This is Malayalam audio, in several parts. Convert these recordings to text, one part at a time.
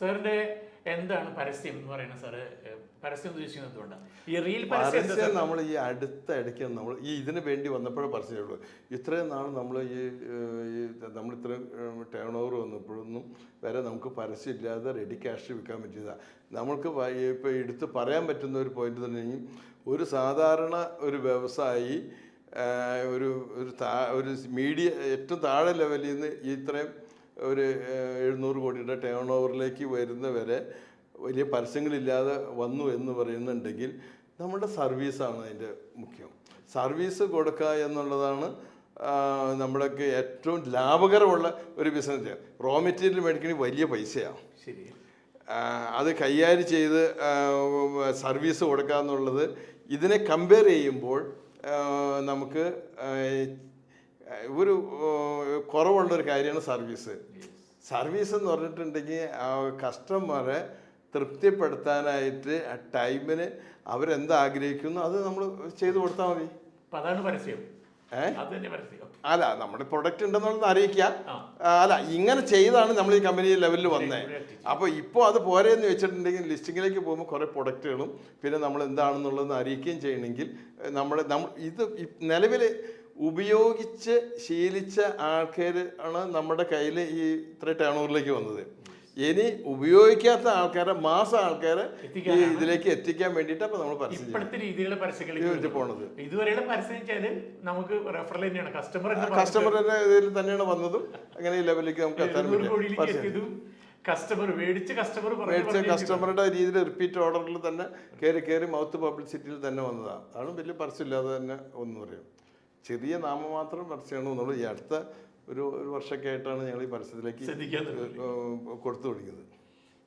സാറിന്റെ എന്താണ് പരസ്യം എന്ന് പറയുന്നത് സാറ്? പരസ്യം ഉദ്ദേശിക്കുന്നത് എന്തുകൊണ്ടാണ് ഈ റീൽ പരസ്യം നമ്മൾ ഈ അടുത്ത ഇടയ്ക്ക് നമ്മൾ ഈ ഇതിന് വേണ്ടി വന്നപ്പോഴേ പരസ്യമുള്ളൂ ഇത്രയും നാൾ നമ്മൾ ഈ നമ്മൾ ഇത്രയും ടേൺ ഓവർ വന്നപ്പോഴൊന്നും വരെ നമുക്ക് പരസ്യം ഇല്ലാതെ റെഡി ക്യാഷ് വിൽക്കാൻ പറ്റിയതാണ് നമ്മൾക്ക് ഇപ്പോൾ എടുത്ത് പറയാൻ പറ്റുന്ന ഒരു പോയിന്റ് തന്നെ ഒരു സാധാരണ ഒരു വ്യവസായി ഒരു ഒരു താ ഒരു മീഡിയ ഏറ്റവും താഴെ ലെവലിൽ നിന്ന് ഇത്രയും ഒരു എഴുന്നൂറ് കോടിയുടെ ടേൺ ഓവറിലേക്ക് വരുന്നവരെ വലിയ പരസ്യങ്ങളില്ലാതെ വന്നു എന്ന് പറയുന്നുണ്ടെങ്കിൽ നമ്മുടെ സർവീസാണ് അതിന്റെ മുഖ്യം. സർവീസ് കൊടുക്കുക എന്നുള്ളതാണ് നമ്മളൊക്കെ ഏറ്റവും ലാഭകരമുള്ള ഒരു ബിസിനസ് റോ മെറ്റീരിയൽ മേടിക്കണമെങ്കിൽ വലിയ പൈസയാണ് ശരി. അത് കൈകാര്യം ചെയ്ത് സർവീസ് കൊടുക്കുക എന്നുള്ളത് ഇതിനെ കമ്പയർ ചെയ്യുമ്പോൾ നമുക്ക് ഒരു കുറവുള്ളൊരു കാര്യമാണ് സർവീസ്. സർവീസ് എന്ന് പറഞ്ഞിട്ടുണ്ടെങ്കിൽ ആ കസ്റ്റമറെ തൃപ്തിപ്പെടുത്താനായിട്ട് ആ ടൈമിന് അവരെന്ത് ആഗ്രഹിക്കുന്നു അത് നമ്മൾ ചെയ്തു കൊടുത്താൽ മതി. അതാണ് പരസ്യം. അല്ല നമ്മുടെ പ്രൊഡക്റ്റ് ഉണ്ടെന്നുള്ളത് അറിയിക്കുക. അല്ല ഇങ്ങനെ ചെയ്താണ് നമ്മൾ ഈ കമ്പനി ലെവലിൽ വന്നത് അപ്പോൾ ഇപ്പോൾ അത് പോരെന്ന് വെച്ചിട്ടുണ്ടെങ്കിൽ ലിസ്റ്റിങ്ങിലേക്ക് പോകുമ്പോൾ കുറേ പ്രൊഡക്റ്റുകളും പിന്നെ നമ്മൾ എന്താണെന്നുള്ളതെന്ന് അറിയിക്കുകയും ചെയ്യണമെങ്കിൽ നമ്മൾ ഇത് നിലവിൽ ഉപയോഗിച്ച് ശീലിച്ച ആൾക്കാർ ആണ് നമ്മുടെ കയ്യിൽ ഈ ഇത്ര ടേണൂറിലേക്ക് വന്നത്. ഇനി ഉപയോഗിക്കാത്ത ആൾക്കാരെ മാസം ആൾക്കാരെ ഇതിലേക്ക് എത്തിക്കാൻ വേണ്ടിട്ട് നമ്മൾ പരസ്യം ചെയ്യും. ഇപ്പോഴത്തെ രീതിയിലുള്ള പരസ്യങ്ങളിലേക്ക് പോണത്. ഇതുവരെയുള്ള പരസ്യം വെച്ചാൽ നമുക്ക് റെഫറൽ തന്നെയാണ്. കസ്റ്റമർ കസ്റ്റമറിന്റെ ഇതിൽ തന്നെയാണ് വന്നതും. അങ്ങനെ ഈ ലെവലിലേക്ക് നമുക്ക് എത്താൻ പറ്റും കസ്റ്റമർ മേടിച്ച കസ്റ്റമർ മേടിച്ച കസ്റ്റമറുടെ രീതിയിൽ റിപ്പീറ്റ് ഓർഡറിൽ തന്നെ കയറി കയറി മൗത്ത് പബ്ലിസിറ്റിയിൽ തന്നെ വന്നതാണ് അതാണ് വലിയ പരസ്യമില്ലാതെ തന്നെ ഒന്ന് പറയും. ചെറിയ നാമമാത്രം പരസ്യമാണ് എന്നുള്ളത് ഈ അടുത്ത ഒരു ഒരു വർഷമൊക്കെ ആയിട്ടാണ് ഞങ്ങൾ ഈ പരസ്യത്തിലേക്ക് കൊടുത്തു തുടങ്ങിയത്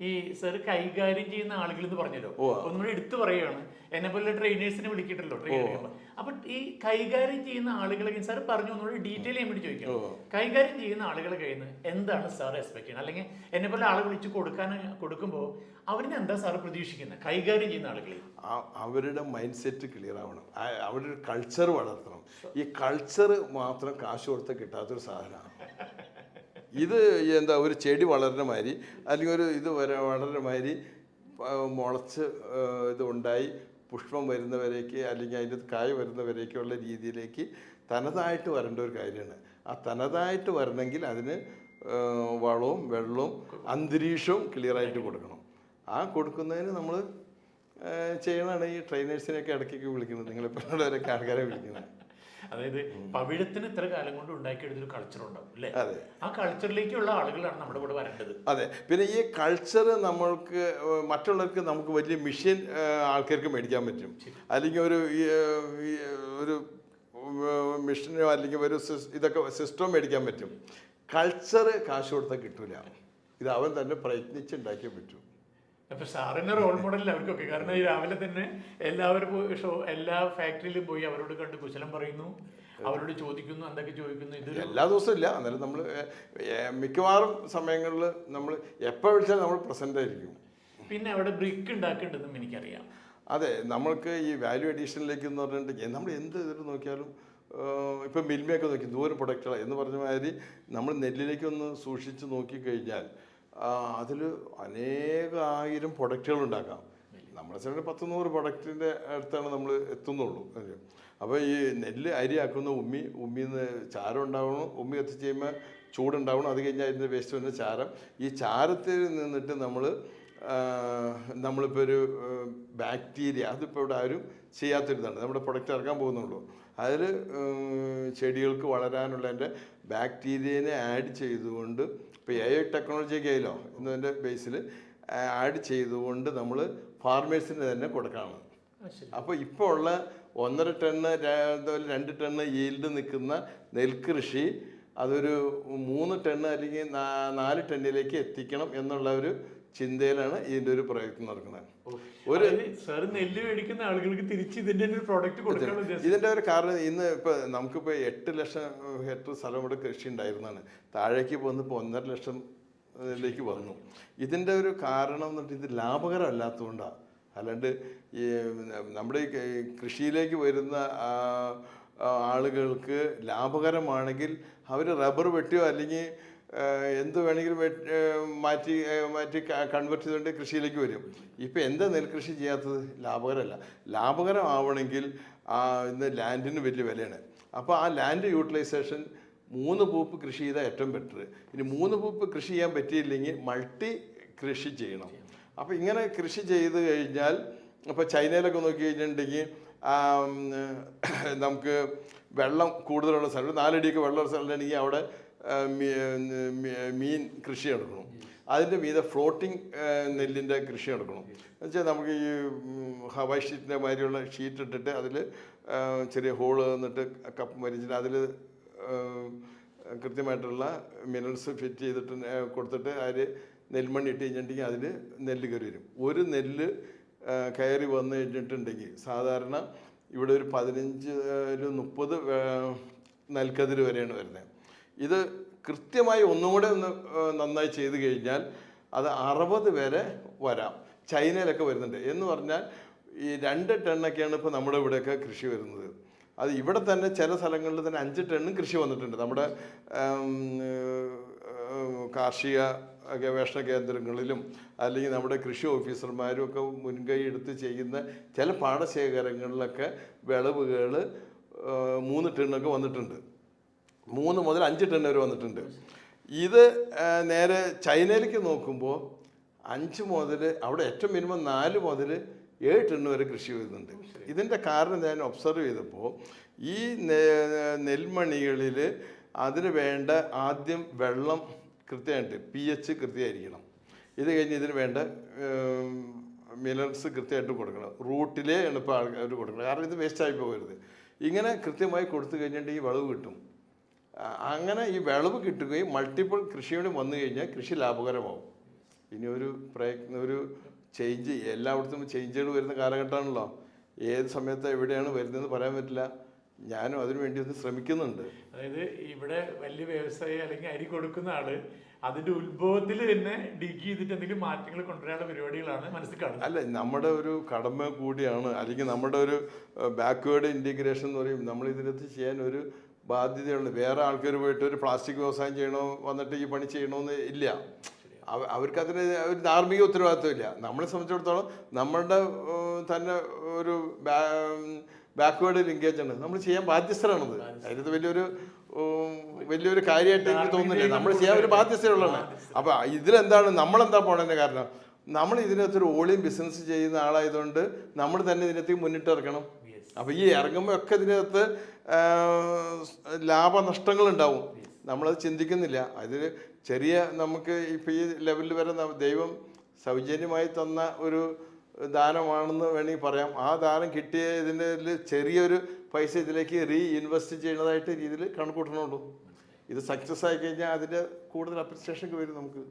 ഈ സർ കൈകാര്യം ചെയ്യുന്ന ആളുകൾ എന്ന് പറഞ്ഞല്ലോ. ഒന്നുകൂടി എടുത്തു പറയുകയാണ് എന്നെ പോലെ ട്രെയിനേഴ്സിനെ വിളിക്കിട്ടല്ലോ ട്രെയിനർ അപ്പൊ ഈ കൈകാര്യം ചെയ്യുന്ന ആളുകളെ സാർ പറഞ്ഞു ഒന്നുകൂടി ഡീറ്റെയിൽ ചെയ്യാൻ വേണ്ടി ചോദിക്കാം. കൈകാര്യം ചെയ്യുന്ന ആളുകളെ കഴിയുന്ന എന്താണ് സാർ എക്സ്പെക്ട് ചെയ്യുന്നത്? അല്ലെങ്കിൽ എന്നെ പോലെ ആളെ വിളിച്ച് കൊടുക്കാൻ കൊടുക്കുമ്പോൾ അവരിന് എന്താ സാർ പ്രതീക്ഷിക്കുന്നത്? കൈകാര്യം ചെയ്യുന്ന ആളുകളെ. അവരുടെ മൈൻഡ് സെറ്റ് ക്ലിയർ ആവണം അവരുടെ കൾച്ചർ വളർത്തണം. ഈ കൾച്ചർ മാത്രം കാശ് കൊടുത്ത് കിട്ടാത്തൊരു സാധനമാണ്. ഇത് എന്താ ഒരു ചെടി വളരുന്ന മാതിരി അല്ലെങ്കിൽ ഒരു ഇത് വളരുന്ന മാതിരി മുളച്ച് ഇത് ഉണ്ടായി പുഷ്പം വരുന്നവരേക്ക് അല്ലെങ്കിൽ അതിന്റെ കായ വരുന്നവരേക്കുള്ള രീതിയിലേക്ക് തനതായിട്ട് വരേണ്ട ഒരു കാര്യമാണ്. ആ തനതായിട്ട് വരണമെങ്കിൽ അതിന് വളവും വെള്ളവും അന്തരീക്ഷവും ക്ലിയറായിട്ട് കൊടുക്കണം. ആ കൊടുക്കുന്നതിന് നമ്മൾ ചെയ്യണതാണ് ഈ ട്രെയിനേഴ്സിനെയൊക്കെ ഇടയ്ക്കൊക്കെ വിളിക്കുന്നത്. നിങ്ങളെപ്പോലുള്ളവരൊക്കെ ആൾക്കാരെ വിളിക്കുന്നത്. അതായത് പവിഴത്തിന് ഇത്ര കാലം കൊണ്ട് ഉണ്ടാക്കിയെടുത്തൊരു കൾച്ചർ ഉണ്ടാവും അല്ലേ? അതെ. ആ കൾച്ചറിലേക്കുള്ള ആളുകളാണ് നമ്മുടെ കൂടെ വരേണ്ടത്. അതെ. പിന്നെ ഈ കൾച്ചർ നമ്മൾക്ക് മറ്റുള്ളവർക്ക് നമുക്ക് വലിയ മിഷ്യൻ ആൾക്കാർക്ക് മേടിക്കാൻ പറ്റും. അല്ലെങ്കിൽ ഒരു ഒരു മിഷനോ അല്ലെങ്കിൽ ഒരു ഇതൊക്കെ സിസ്റ്റം മേടിക്കാൻ പറ്റും. കൾച്ചർ കാശ് കൊടുത്താൽ കിട്ടൂല. ഇത് അവൻ തന്നെ പ്രയത്നിച്ചുണ്ടാക്കിയേ പറ്റൂ. അപ്പൊ സാറിന്റെ റോൾ മോഡലിൽ അവർക്കൊക്കെ. കാരണം ഈ രാവിലെ തന്നെ എല്ലാവരും പോയി ഷോ എല്ലാ ഫാക്ടറിയിലും പോയി അവരോട് കണ്ട് കുശലം പറയുന്നു. അവരോട് ചോദിക്കുന്നു എന്തൊക്കെ ചോദിക്കുന്നു ഇത് എല്ലാ ദിവസവും ഇല്ല. എന്നാലും നമ്മൾ മിക്കവാറും സമയങ്ങളിൽ നമ്മൾ എപ്പോൾ വിളിച്ചാലും നമ്മൾ പ്രസന്റ് ആയിരിക്കും. പിന്നെ അവിടെ ബ്രിക്ക് ഉണ്ടാക്കേണ്ടതെന്നും എനിക്കറിയാം. അതെ നമ്മൾക്ക് ഈ വാല്യൂ അഡീഷനിലേക്ക് എന്ന് പറഞ്ഞിട്ടുണ്ടെങ്കിൽ നമ്മൾ എന്ത് ഇതിൽ നോക്കിയാലും ഇപ്പം മിൽമയൊക്കെ നോക്കി ദൂരം പ്രൊഡക്റ്റുകൾ എന്ന് പറഞ്ഞ മാതിരി നമ്മൾ നെല്ലിലേക്ക് ഒന്ന് സൂക്ഷിച്ച് നോക്കിക്കഴിഞ്ഞാൽ അതിൽ അനേകായിരം പ്രൊഡക്റ്റുകൾ ഉണ്ടാക്കാം. നമ്മളെ ചില പത്ത് നൂറ് പ്രൊഡക്റ്റിന്റെ അടുത്താണ് നമ്മൾ എത്തുന്നുള്ളൂ. അപ്പോൾ ഈ നെല്ല് അരിയാക്കുന്ന ഉമ്മി ഉമ്മിയിൽ നിന്ന് ചാരം ഉണ്ടാവണം ഉമ്മി എത്തിച്ച് കഴിയുമ്പോൾ ചൂടുണ്ടാവണം അത് കഴിഞ്ഞാൽ അതിന്റെ വേസ്റ്റ് വരുന്ന ചാരം. ഈ ചാരത്തിൽ നിന്നിട്ട് നമ്മൾ നമ്മളിപ്പോൾ ഒരു ബാക്ടീരിയ അതിപ്പോൾ ഇവിടെ ആരും ചെയ്യാത്തൊരിതാണ്. നമ്മുടെ പ്രൊഡക്റ്റ് ഇറക്കാൻ പോകുന്നുള്ളൂ. അതിൽ ചെടികൾക്ക് വളരാനുള്ള എന്റെ ബാക്ടീരിയനെ ആഡ് ചെയ്തുകൊണ്ട് ഇപ്പോൾ എ ടെക്നോളജി ഒക്കെ ആയല്ലോ എന്നതിന്റെ ബേസിൽ ആഡ് ചെയ്തുകൊണ്ട് നമ്മൾ ഫാർമേഴ്സിന് തന്നെ കൊടുക്കണം. അപ്പോൾ ഇപ്പോൾ ഉള്ള ഒന്നര ടണ്ണ് രണ്ട് ടണ്ണ് ഈൽഡ് നിൽക്കുന്ന നെൽകൃഷി അതൊരു മൂന്ന് ടണ്ണ് അല്ലെങ്കിൽ നാല് ടണ്ണിലേക്ക് എത്തിക്കണം എന്നുള്ള ഒരു ചിന്തയിലാണ് ഇതിന്റെ ഒരു പ്രയത്നം നടക്കുന്നത്. ഒരു സാർ നെല്ല് മേടിക്കുന്ന ആളുകൾക്ക് തിരിച്ച് ഇതിന്റെ ഒരു പ്രോഡക്റ്റ് കൊടുക്കണം ഇതിന്റെ ഒരു കാരണം ഇന്ന് ഇപ്പൊ നമുക്കിപ്പോ എട്ട് ലക്ഷം ഹെക്ടർ സ്ഥലം ഇവിടെ കൃഷി ഉണ്ടായിരുന്നാണ് താഴേക്ക് വന്നപ്പോൾ ഒന്നര ലക്ഷം ഇതിലേക്ക് വന്നു. ഇതിന്റെ ഒരു കാരണം എന്ന് പറഞ്ഞാൽ ഇത് ലാഭകരമല്ലാത്തതുകൊണ്ടാണ് അല്ലാണ്ട് ഈ നമ്മുടെ ഈ കൃഷിയിലേക്ക് വരുന്ന ആളുകൾക്ക് ലാഭകരമാണെങ്കിൽ അവർ റബ്ബർ വെട്ടിയോ അല്ലെങ്കിൽ എന്ത് വേണമെങ്കിലും മാറ്റി മാറ്റി കൺവെർട്ട് ചെയ്തുകൊണ്ട് കൃഷിയിലേക്ക് വരും. ഇപ്പം എന്താ നെൽകൃഷി ചെയ്യാത്തത്? ലാഭകരമല്ല. ലാഭകരമാവണമെങ്കിൽ ആ ഇന്ന് ലാൻഡിന് വലിയ വിലയാണ്. അപ്പോൾ ആ ലാൻഡ് യൂട്ടിലൈസേഷൻ മൂന്ന് പൂപ്പ് കൃഷി ചെയ്താൽ ഏറ്റവും ബെറ്റർ. ഇനി മൂന്ന് പൂപ്പ് കൃഷി ചെയ്യാൻ പറ്റിയില്ലെങ്കിൽ മൾട്ടി കൃഷി ചെയ്യണം. അപ്പോൾ ഇങ്ങനെ കൃഷി ചെയ്ത് കഴിഞ്ഞാൽ ഇപ്പോൾ ചൈനയിലൊക്കെ നോക്കി കഴിഞ്ഞിട്ടുണ്ടെങ്കിൽ നമുക്ക് വെള്ളം കൂടുതലുള്ള സ്ഥലം നാലടിയൊക്കെ വെള്ളമുള്ള സ്ഥലമാണെങ്കിൽ അവിടെ മീൻ കൃഷി നടക്കണം. അതിന്റെ മീതെ ഫ്ലോട്ടിംഗ് നെല്ലിന്റെ കൃഷി നടക്കണം. എന്നുവെച്ചാൽ നമുക്ക് ഈ ഹവായ് ഷീറ്റിന്റെ മാതിരിയുള്ള ഷീറ്റ് ഇട്ടിട്ട് അതിൽ ചെറിയ ഹോൾ എന്നിട്ട് കപ്പ് മരിച്ചിട്ട് അതിൽ കൃത്യമായിട്ടുള്ള മിനറൽസ് ഫിറ്റ് ചെയ്തിട്ട് കൊടുത്തിട്ട് അതിൽ നെൽമണ്ണി ഇട്ട് കഴിഞ്ഞിട്ടുണ്ടെങ്കിൽ അതിൽ നെല്ല് കയറി വരും. ഒരു നെല്ല് കയറി വന്നു കഴിഞ്ഞിട്ടുണ്ടെങ്കിൽ സാധാരണ ഇവിടെ ഒരു പതിനഞ്ച് ഒരു മുപ്പത് നെൽക്കതിര് വരെയാണ് വരുന്നത്. ഇത് കൃത്യമായി ഒന്നും കൂടെ ഒന്ന് നന്നായി ചെയ്തു കഴിഞ്ഞാൽ അത് അറുപത് വരെ വരാം. ചൈനയിലൊക്കെ വരുന്നുണ്ട്. എന്ന് പറഞ്ഞാൽ ഈ രണ്ട് ടണ്ണൊക്കെയാണ് ഇപ്പോൾ നമ്മുടെ ഇവിടെയൊക്കെ കൃഷി വരുന്നത്. അത് ഇവിടെ തന്നെ ചില സ്ഥലങ്ങളിൽ തന്നെ അഞ്ച് ടണ്ണും കൃഷി വന്നിട്ടുണ്ട്. നമ്മുടെ കാർഷിക ഗവേഷണ കേന്ദ്രങ്ങളിലും അല്ലെങ്കിൽ നമ്മുടെ കൃഷി ഓഫീസർമാരും ഒക്കെ മുൻകൈ എടുത്ത് ചെയ്യുന്ന ചില പാടശേഖരങ്ങളിലൊക്കെ വിളവുകൾ മൂന്ന് ടണ്ണൊക്കെ വന്നിട്ടുണ്ട്. മൂന്ന് മുതൽ അഞ്ച് ടൺ വരെ വന്നിട്ടുണ്ട്. ഇത് നേരെ ചൈനയിലേക്ക് നോക്കുമ്പോൾ അഞ്ച് മുതൽ അവിടെ ഏറ്റവും മിനിമം നാല് മുതൽ ഏഴ് ടൺ വരെ കൃഷി ചെയ്യുന്നുണ്ട് ഇതിന്റെ കാരണം ഞാൻ ഒബ്സർവ് ചെയ്തപ്പോൾ ഈ നെൽമണികളിൽ അതിന് വേണ്ട ആദ്യം വെള്ളം കൃത്യമായിട്ട് പി എച്ച് കൃത്യമായിരിക്കണം. ഇത് കഴിഞ്ഞ് ഇതിന് വേണ്ട മിനറൽസ് കൃത്യമായിട്ട് കൊടുക്കണം. റൂട്ടിലേ എളുപ്പം ആൾക്കാർ കൊടുക്കണം കാരണം ഇത് വേസ്റ്റായി പോകരുത്. ഇങ്ങനെ കൃത്യമായി കൊടുത്തു കഴിഞ്ഞിട്ടുണ്ടെങ്കിൽ വളവ് കിട്ടും. അങ്ങനെ ഈ വിളവ് കിട്ടുകയും മൾട്ടിപ്പിൾ കൃഷിയോട് വന്നു കഴിഞ്ഞാൽ കൃഷി ലാഭകരമാവും. ഇനി ഒരു പ്രയത്നം ഒരു ചേഞ്ച് എല്ലായിടത്തും ചേഞ്ചുകൾ വരുന്ന കാലഘട്ടമാണല്ലോ. ഏത് സമയത്ത് എവിടെയാണ് വരുന്നതെന്ന് പറയാൻ പറ്റില്ല. ഞാനും അതിനു വേണ്ടി ഒന്ന് ശ്രമിക്കുന്നുണ്ട്. അതായത് ഇവിടെ വലിയ വ്യവസായി അല്ലെങ്കിൽ അരി കൊടുക്കുന്ന ആൾ അതിന്റെ ഉത്ഭവത്തിൽ തന്നെ ഡിഗ് ചെയ്തിട്ട് എന്തെങ്കിലും മാറ്റങ്ങൾ കൊണ്ടുവരാനുള്ള പരിപാടികളാണ് മനസ്സിൽ കാണുന്നത്. അല്ല നമ്മുടെ ഒരു കടമ കൂടിയാണ്. അല്ലെങ്കിൽ നമ്മുടെ ഒരു ബാക്ക്വേർഡ് ഇന്റിഗ്രേഷൻ എന്ന് പറയും. നമ്മൾ ഇതിനകത്ത് ചെയ്യാൻ ഒരു ബാധ്യതയുണ്ട്. വേറെ ആൾക്കാർ പോയിട്ട് ഒരു പ്ലാസ്റ്റിക് വ്യവസായം ചെയ്യണോ വന്നിട്ട് ഈ പണി ചെയ്യണമെന്ന് ഇല്ല. അവർക്കതിന് അവർക്ക് അതിന് ഒരു ധാർമ്മിക ഉത്തരവാദിത്വം ഇല്ല നമ്മളെ സംബന്ധിച്ചിടത്തോളം നമ്മളുടെ തന്നെ ഒരു ബാക്ക്വേർഡ് ലിങ്കേജ് ആണ്. നമ്മൾ ചെയ്യാൻ ബാധ്യസ്ഥരാണത്. അതിനകത്ത് വലിയൊരു വലിയൊരു കാര്യമായിട്ട് എനിക്ക് തോന്നുന്നില്ല. നമ്മൾ ചെയ്യാൻ ഒരു ബാധ്യസ്ഥയുള്ളതാണ് അപ്പൊ ഇതിലെന്താണ് നമ്മളെന്താ പോണതിന്റെ കാരണം? നമ്മൾ ഇതിനകത്ത് ഒരു ഓളിയും ബിസിനസ് ചെയ്യുന്ന ആളായതുകൊണ്ട് നമ്മൾ തന്നെ ഇതിനകത്ത് മുന്നിട്ട് ഇറക്കണം അപ്പൊ ഈ ഇറങ്ങുമ്പോൾ ഒക്കെ ഇതിനകത്ത് ലാഭനഷ്ടങ്ങൾ ഉണ്ടാവും നമ്മളത് ചിന്തിക്കുന്നില്ല. അതിൽ ചെറിയ നമുക്ക് ഇപ്പം ഈ ലെവലിൽ വരെ ദൈവം സൗജന്യമായി തന്ന ഒരു ദാനമാണെന്ന് വേണമെങ്കിൽ പറയാം. ആ ദാനം കിട്ടിയ ഇതിന്റെ ചെറിയൊരു പൈസ ഇതിലേക്ക് റീ ഇൻവെസ്റ്റ് ചെയ്യുന്നതായിട്ട് രീതിയിൽ കണക്കൂട്ടണുള്ളൂ ഇത് സക്സസ് ആയി കഴിഞ്ഞാൽ അതിന്റെ കൂടുതൽ അപ്രിസിയേഷൻ വരും നമുക്ക്.